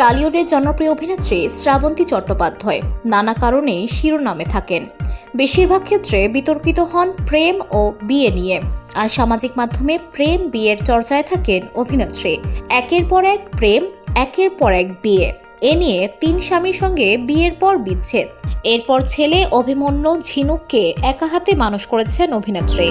টালিউডের জনপ্রিয় অভিনেত্রী শ্রাবন্তী চট্টোপাধ্যায়। নানা কারণে শিরোনামে থাকেন। বেশিরভাগ ক্ষেত্রে বিতর্কিত হন প্রেম ও বিয়ে নিয়ে। আর সামাজিক মাধ্যমে প্রেম বিয়ের চর্চায় থাকেন অভিনেত্রী। একের পর এক প্রেম, একের পর এক বিয়ে। এ নিয়ে তিন স্বামীর সঙ্গে বিয়ের পর বিচ্ছেদ। এরপর ছেলে অভিমন্যু ঝিনুককে একা হাতে মানুষ করেছেন অভিনেত্রী।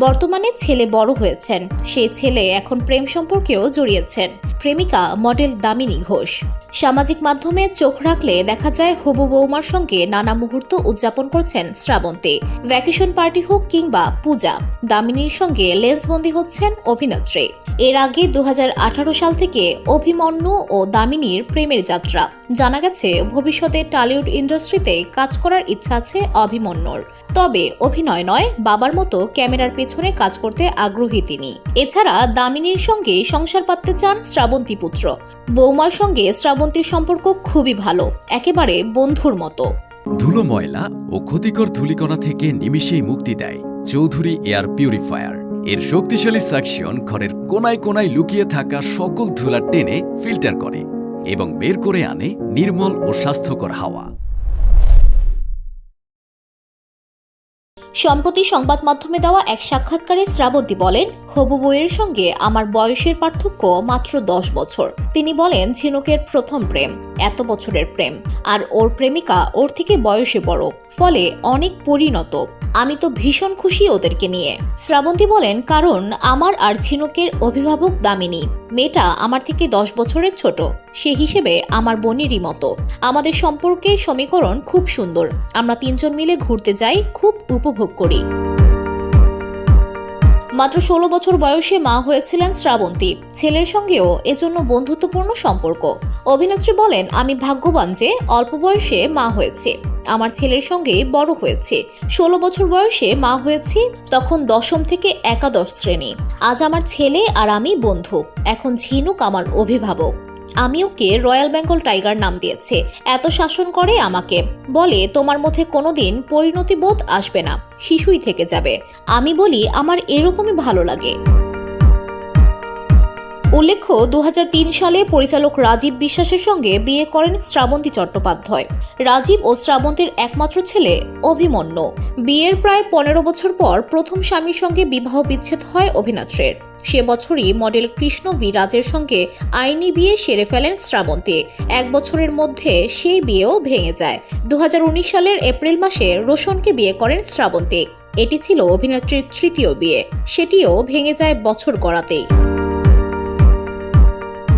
বর্তমানে ছেলে বড় হয়েছেন। সেই ছেলে এখন প্রেম সম্পর্কেও জড়িয়েছেন। প্রেমিকা মডেল দামিনী ঘোষ। সামাজিক মাধ্যমে চোখ রাখলে দেখা যায় হবু বৌমার সঙ্গে নানা মুহূর্ত উদযাপন করছেন শ্রাবন্তী। ভ্যাকেশন পার্টি হোক কিংবা পূজা, দামিনীর সঙ্গে লেন্সবন্দি হচ্ছেন অভিনেত্রী। এর আগে দু সাল থেকে অভিমন্যু ও দামিনীর প্রেমের যাত্রা। জানা গেছে, ভবিষ্যতে টলিউড ইন্ডাস্ট্রিতে কাজ করার ইচ্ছা আছে অভিমন্যুর। তবে অভিনয় নয়, বাবার মতো ক্যামেরার পেছনে কাজ করতে আগ্রহী তিনি। এছাড়া দামিনীর সঙ্গে সংসার পাততে চান শ্রাবন্তী পুত্র। বৌমার সঙ্গে শ্রাবন্তীর সম্পর্ক খুবই ভালো, একেবারে বন্ধুর মতো। ধুলো ময়লা ও ক্ষতিকর ধুলিকণা থেকে নিমিশেই মুক্তি দেয় চৌধুরী এয়ার পিউরিফায়ার। এর শক্তিশালী সাকশন ঘরের কোনায় কোনায় লুকিয়ে থাকা সকল ধুলা টেনে ফিল্টার করে এবং বের করে আনে নির্মল ও স্বাস্থ্যকর হাওয়া। সম্প্রতি সংবাদ মাধ্যমে দেওয়া এক সাক্ষাৎকারে শ্রাবন্তী বলেন, হবু বইয়ের সঙ্গে আমার বয়সের পার্থক্য মাত্র দশ বছর। তিনি বলেন, ঝিনুকের প্রথম প্রেম, এত বছরের প্রেম। আর ওর প্রেমিকা ওর থেকে বয়সে বড়, ফলে অনেক পরিণত। আমি তো ভীষণ খুশি ওদেরকে নিয়ে। শ্রাবন্তী বলেন, কারণ আমার আর ঝিনুকের অভিভাবক দামিনী। মেয়েটা আমার থেকে দশ বছরের ছোট। সে হিসেবে আমার বোনেরই মতো। আমাদের সম্পর্কের সমীকরণ খুব সুন্দর। আমরা তিনজন মিলে ঘুরতে যাই, খুব উপভোগ করি। মাত্র ষোলো বছর বয়সে মা হয়েছিলেন শ্রাবন্তী। ছেলের সঙ্গেও এজন্য বন্ধুত্বপূর্ণ সম্পর্ক। অভিনেত্রী বলেন, আমি ভাগ্যবান যে অল্প বয়সে মা হয়েছে। আমার ছেলের সঙ্গে বড় হয়েছে। ষোলো বছর বয়সে মা হয়েছি, তখন দশম থেকে একাদশ শ্রেণি। আজ আমার ছেলে আর আমি বন্ধু। এখন ঝিনুক আমার অভিভাবক। আমি ওকে রয়্যাল বেঙ্গল টাইগার নাম দিয়েছে। এত শাসন করে আমাকে। বলে, তোমার মধ্যে কোনোদিন পরিণতি বোধ আসবে না। শিশুই থেকে যাবে। আমি বলি, আমার এরকমই ভালো লাগে। উল্লেখ্য দু হাজার তিন সালে পরিচালক রাজীব বিশ্বাসের সঙ্গে বিয়ে করেন শ্রাবন্তী চট্টোপাধ্যায়। রাজীব ও শ্রাবন্তীর একমাত্র ছেলে অভিমন্যু। বিয়ের প্রায় পনেরো বছর পর প্রথম স্বামীর সঙ্গে বিবাহ বিচ্ছেদ হয় অভিনেত্রীর সে বছরই মডেল কৃষ্ণ বিরাজের সঙ্গে আইনি বিয়ে সেরে ফেলেন শ্রাবন্তী। এক বছরের মধ্যে সেই বিয়েও ভেঙে যায়। দু হাজার উনিশ সালের এপ্রিল মাসে রোশনকে বিয়ে করেন শ্রাবন্তী। এটি ছিল অভিনেত্রীর তৃতীয় বিয়ে। সেটিও ভেঙে যায় বছর গড়াতেই।